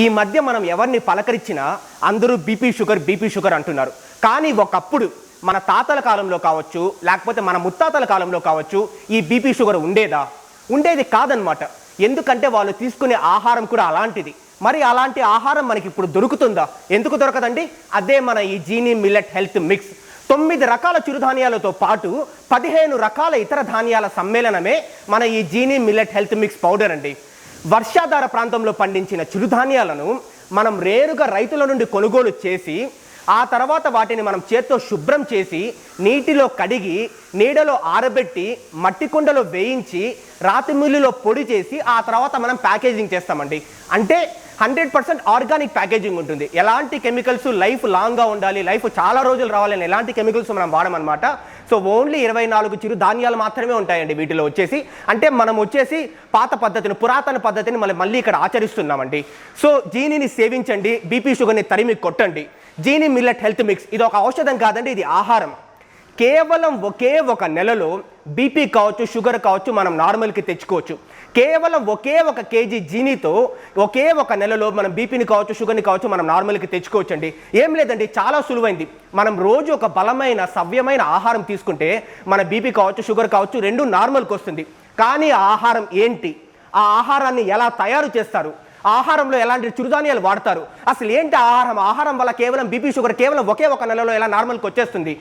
ఈ మధ్య మనం ఎవరిని పలకరించినా అందరూ బీపీ షుగర్ బీపీ షుగర్ అంటున్నారు. కానీ ఒకప్పుడు మన తాతల కాలంలో కావచ్చు లేకపోతే మన ముత్తాతల కాలంలో కావచ్చు ఈ బీపీ షుగర్ ఉండేదా? ఉండేది కాదనమాట ఎందుకంటే వాళ్ళు తీసుకునే ఆహారం కూడా అలాంటిది. మరి అలాంటి ఆహారం మనకి ఇప్పుడు దొరుకుతుందా? ఎందుకు దొరకదండి? అదే మన ఈ జీనీ మిల్లెట్ హెల్త్ మిక్స్. తొమ్మిది రకాల చిరుధాన్యాలతో పాటు పదిహేను రకాల ఇతర ధాన్యాల సమ్మేళనమే మన ఈ Genie millet health mix powder అండి. వర్షాధార ప్రాంతంలో పండించిన చిరుధాన్యాలను మనం రేరుగా రైతుల నుండి కొనుగోలు చేసి ఆ తర్వాత వాటిని మనం చేత్తో శుభ్రం చేసి నీటిలో కడిగి నీడలో ఆరబెట్టి మట్టి కుండలో వేయించి రాతి మిల్లులో పొడి చేసి ఆ తర్వాత మనం ప్యాకేజింగ్ చేస్తామండి. అంటే హండ్రెడ్ పర్సెంట్ ఆర్గానిక్ ప్యాకేజింగ్ ఉంటుంది. ఎలాంటి కెమికల్స్ లైఫ్ లాంగ్గా ఉండాలి లైఫ్ చాలా రోజులు రావాలని ఎలాంటి కెమికల్స్ మనం వాడమన్నమాట సో ఓన్లీ ఇరవై నాలుగు చిరు ధాన్యాలు మాత్రమే ఉంటాయండి వీటిలో వచ్చేసి. అంటే మనం వచ్చేసి పాత పద్ధతిని పురాతన పద్ధతిని మళ్ళీ మళ్ళీ ఇక్కడ ఆచరిస్తున్నామండి. సో జీనిని సేవించండి బీపీ షుగర్ని తరిమి కొట్టండి. జీని మిల్లెట్ హెల్త్ మిక్స్ ఇది ఒక ఔషధం కాదండి ఇది ఆహారం. కేవలం ఒకే ఒక నెలలో బీపీ కావచ్చు షుగర్ కావచ్చు మనం నార్మల్కి తెచ్చుకోవచ్చు. కేవలం ఒకే ఒక కేజీ జీనీతో ఒకే ఒక నెలలో మనం బీపీని కావచ్చు షుగర్ని కావచ్చు మనం నార్మల్కి తెచ్చుకోవచ్చు అండి ఏం లేదండి చాలా సులువైంది. మనం రోజు ఒక బలమైన సవ్యమైన ఆహారం తీసుకుంటే మన బీపీ కావచ్చు షుగర్ కావచ్చు రెండు నార్మల్కి వస్తుంది. కానీ ఆ ఆహారం ఏంటి? ఆ ఆహారాన్ని ఎలా తయారు చేస్తారు? ఆ ఆహారంలో ఎలాంటి చిరుధాన్యాలు వాడతారు? అసలు ఏంటి ఆహారం? ఆహారం వల్ల కేవలం బీపీ షుగర్ కేవలం ఒకే ఒక నెలలో ఎలా నార్మల్కి వచ్చేస్తుంది?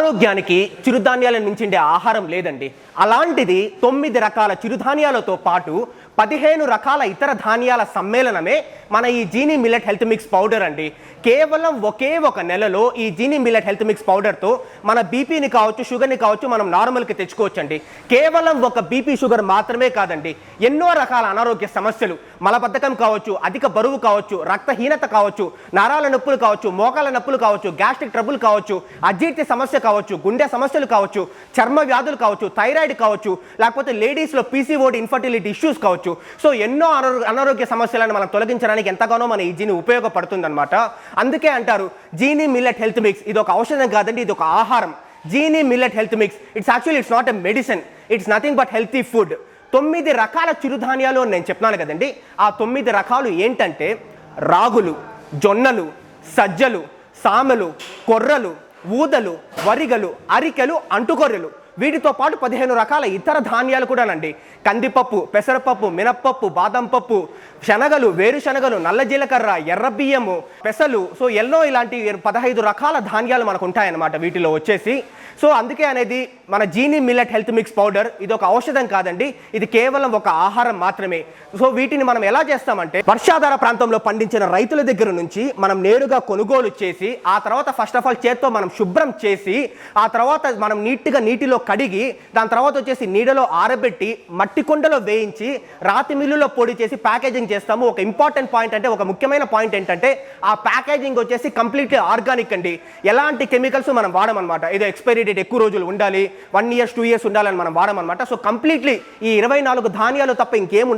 ఆరోగ్యానికి చిరుధాన్యాలను మించిండే ఆహారం లేదండి. అలాంటిది తొమ్మిది రకాల చిరుధాన్యాలతో పాటు పదిహేను రకాల ఇతర ధాన్యాల సమ్మేళనమే మన ఈ Genie millet health mix powder అండి. కేవలం ఒకే ఒక నెలలో ఈ జీనీ మిల్లెట్ హెల్త్ మిక్స్ పౌడర్తో మన బీపీని కావచ్చు షుగర్ని కావచ్చు మనం నార్మల్కి తెచ్చుకోవచ్చండి. కేవలం ఒక బీపీ షుగర్ మాత్రమే కాదండి ఎన్నో రకాల అనారోగ్య సమస్యలు మలబద్ధకం కావచ్చు అధిక బరువు కావచ్చు రక్తహీనత కావచ్చు నరాల నొప్పులు కావచ్చు మోకాల నొప్పులు కావచ్చు గ్యాస్ట్రిక్ ట్రబుల్ కావచ్చు అజీర్తి సమస్య కావచ్చు గుండె సమస్యలు కావచ్చు చర్మ వ్యాధులు కావచ్చు థైరాయిడ్ కావచ్చు లేకపోతే లేడీస్లో పీసీఓడి ఇన్ఫర్టిలిటీ ఇష్యూస్ కావచ్చు సో ఎన్నో అనారో- అనారోగ్య సమస్యలను మనం తొలగించడానికి ఎంతగానో మన ఈ జీని ఉపయోగపడుతుందన్నమాట. అందుకే అంటారు జీనీ మిల్లెట్ హెల్త్ మిక్స్ ఇది ఒక ఔషధం కాదండి ఇది ఒక ఆహారం. Genie millet health mix it's actually it's not a medicine it's nothing but healthy food తొమ్మిది రకాల చిరుధాన్యాలు నేను చెప్తున్నాను కదండి. ఆ తొమ్మిది రకాలు ఏంటంటే రాగులు జొన్నలు సజ్జలు సామెలు కొర్రలు ఊదలు వరిగలు అరికెలు అంటుకొర్రెలు. వీటితో పాటు పదిహేను రకాల ఇతర ధాన్యాలు కూడానండి. కందిపప్పు పెసరపప్పు మినప్పప్పు బాదం పప్పు శనగలు వేరుశనగలు నల్ల జీలకర్ర ఎర్ర బియ్యము పెసలు. సో ఎన్నో ఇలాంటి పదహైదు రకాల ధాన్యాలు మనకు ఉంటాయన్నమాట వీటిలో వచ్చేసి. సో అందుకే అనేది మన Genie millet health mix powder ఇది ఒక ఔషధం కాదండి. ఇది కేవలం ఒక ఆహారం మాత్రమే. సో వీటిని మనం ఎలా చేస్తామంటే వర్షాధార ప్రాంతంలో పండించిన రైతుల దగ్గర నుంచి మనం నేరుగా కొనుగోలు చేసి ఆ తర్వాత ఫస్ట్ ఆఫ్ ఆల్ చేత్తో మనం శుభ్రం చేసి ఆ తర్వాత మనం నీట్గా నీటిలో కడిగి దాని తర్వాత వచ్చేసి నీడలో ఆరబెట్టి మట్టి కుండలో వేయించి రాతి మిల్లులో పొడి చేసి ప్యాకేజింగ్ చేస్తాము. ఒక ఇంపార్టెంట్ పాయింట్ అంటే ఒక ముఖ్యమైన పాయింట్ ఏంటంటే ఆ ప్యాకేజింగ్ వచ్చేసి కంప్లీట్లీ ఆర్గానిక్ అండి. ఎలాంటి కెమికల్స్ మనం వాడమన్నమాట ఏదో ఎక్స్పైరీ డేట్ ఎక్కువ రోజులు ఉండాలి వన్ ఇయర్స్ టూ ఇయర్స్ ఉండాలని మనం వాడమన్నమాట సో కంప్లీట్లీ ఈ ఇరవై నాలుగు ధాన్యాలు తప్ప ఇంకేం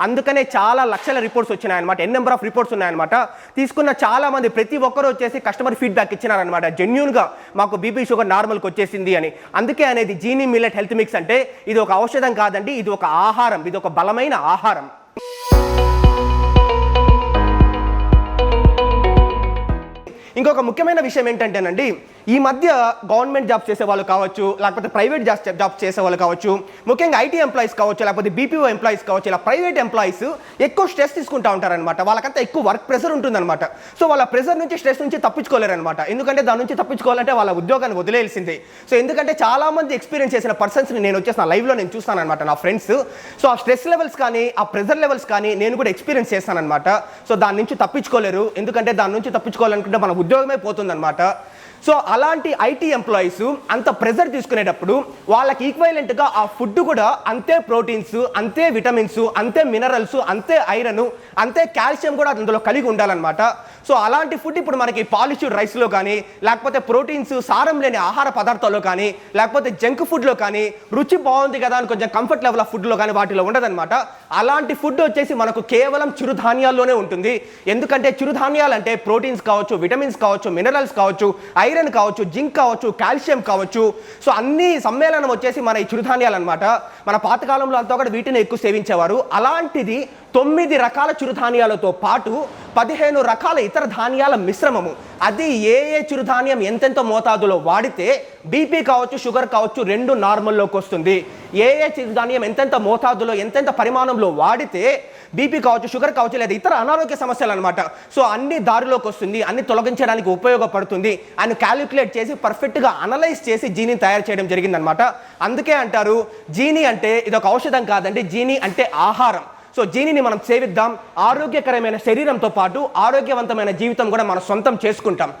అందుకనే చాలా లక్షల రిపోర్ట్స్ వచ్చినాయన్నమాట ఎన్ నెంబర్ ఆఫ్ రిపోర్ట్స్ ఉన్నాయన్నమాట తీసుకున్న చాలా మంది ప్రతి ఒక్కరు వచ్చేసి కస్టమర్ ఫీడ్బ్యాక్ ఇచ్చినారనమాట. జెన్యున్గా మాకు బీపీ షుగర్ నార్మల్కి వచ్చేసింది అని. అందుకే అనేది జీనీ మిల్లెట్ హెల్త్ మిక్స్ అంటే ఇది ఒక ఔషధం కాదండి ఇది ఒక ఆహారం ఇది ఒక బలమైన ఆహారం. ఇంకొక ముఖ్యమైన విషయం ఏంటంటేనండి ఈ మధ్య గవర్నమెంట్ జాబ్స్ చేసే వాళ్ళు కావచ్చు లేకపోతే ప్రైవేట్ జాబ్స్ జాబ్స్ చేసే వాళ్ళు కావచ్చు ముఖ్యంగా ఐటీ ఎంప్లాయీస్ కావచ్చు లేకపోతే బీపీఓ ఎంప్లాయీస్ కావచ్చు ఇలా ప్రైవేట్ ఎంప్లాయీస్ ఎక్కువ స్ట్రెస్ తీసుకుంటా ఉంటారనమాట వాళ్ళకంతా ఎక్కువ వర్క్ ప్రెషర్ ఉంటుందన్నమాట. సో వాళ్ళ ప్రెషర్ నుంచి స్ట్రెస్ నుంచి తప్పించుకోలేరనమాట ఎందుకంటే దాని నుంచి తప్పించుకోవాలంటే వాళ్ళ ఉద్యోగాన్ని వదిలేయాల్సిందే. సో ఎందుకంటే చాలా మంది ఎక్స్పీరియన్స్ చేసిన పర్సన్స్ని నేను వచ్చేసి నా లైవ్లో నేను చూస్తాను అనమాట నా ఫ్రెండ్స్ సో ఆ స్ట్రెస్ లెవెల్స్ కానీ ఆ ప్రెషర్ లెవెల్స్ కానీ నేను కూడా ఎక్స్పీరియన్స్ చేస్తానమాట సో దాని నుంచి తప్పించుకోలేరు. ఎందుకంటే దాని నుంచి తప్పించుకోవాలనుకుంటే మన ఉద్యోగమే పోతుందన్నమాట. సో అలాంటి ఐటీ ఎంప్లాయీస్ అంత ప్రెజర్ తీసుకునేటప్పుడు వాళ్ళకి ఈక్వైలెంట్గా ఆ ఫుడ్ కూడా అంతే ప్రోటీన్స్ అంతే విటమిన్స్ అంతే మినరల్స్ అంతే ఐరన్ అంతే కాల్షియం కూడా అందులో కలిగి ఉండాలన్నమాట. సో అలాంటి ఫుడ్ ఇప్పుడు మనకి పాలిష్యూడ్ రైస్లో కానీ లేకపోతే ప్రోటీన్స్ సారం లేని ఆహార పదార్థాల్లో కానీ లేకపోతే జంక్ ఫుడ్లో కానీ రుచి బాగుంది కదా అని కొంచెం కంఫర్ట్ లెవెల్ ఆఫ్ ఫుడ్లో కానీ వాటిలో ఉండదన్నమాట. అలాంటి ఫుడ్ వచ్చేసి మనకు కేవలం చిరుధాన్యాల్లోనే ఉంటుంది. ఎందుకంటే చిరుధాన్యాలు అంటే ప్రోటీన్స్ కావచ్చు విటమిన్స్ కావచ్చు మినరల్స్ కావచ్చు ఐరన్ కావచ్చు జింక్ కావచ్చు కాల్షియం కావచ్చు. సో అన్ని సమ్మేళనం వచ్చేసి మన ఈ చిరుధాన్యాలు అనమాట మన పాతకాలంలో అంతా కూడా వీటిని ఎక్కువ సేవించేవారు. అలాంటిది తొమ్మిది రకాల చిరుధాన్యాలతో పాటు పదిహేను రకాల ఇతర ధాన్యాల మిశ్రమము. అది ఏ ఏ చిరుధాన్యం ఎంతెంత మోతాదులో వాడితే బీపీ కావచ్చు షుగర్ కావచ్చు రెండు నార్మల్లోకి వస్తుంది. ఏ ఏ చిరుధాన్యం ఎంతెంత మోతాదులో ఎంతెంత పరిమాణంలో వాడితే బీపీ కావచ్చు షుగర్ కావచ్చు లేదా ఇతర అనారోగ్య సమస్యలు అనమాట సో అన్ని దారిలోకి వస్తుంది అన్ని తొలగించడానికి ఉపయోగపడుతుంది అని క్యాలిక్యులేట్ చేసి పర్ఫెక్ట్గా అనలైజ్ చేసి జీని తయారు చేయడం జరిగిందనమాట. అందుకే అంటారు జీని అంటే ఇది ఒక ఔషధం కాదండి జీని అంటే ఆహారం. సో జీనిని మనం సేవిద్దాం ఆరోగ్యకరమైన శరీరంతో పాటు ఆరోగ్యవంతమైన జీవితం కూడా మనం సొంతం చేసుకుంటాం.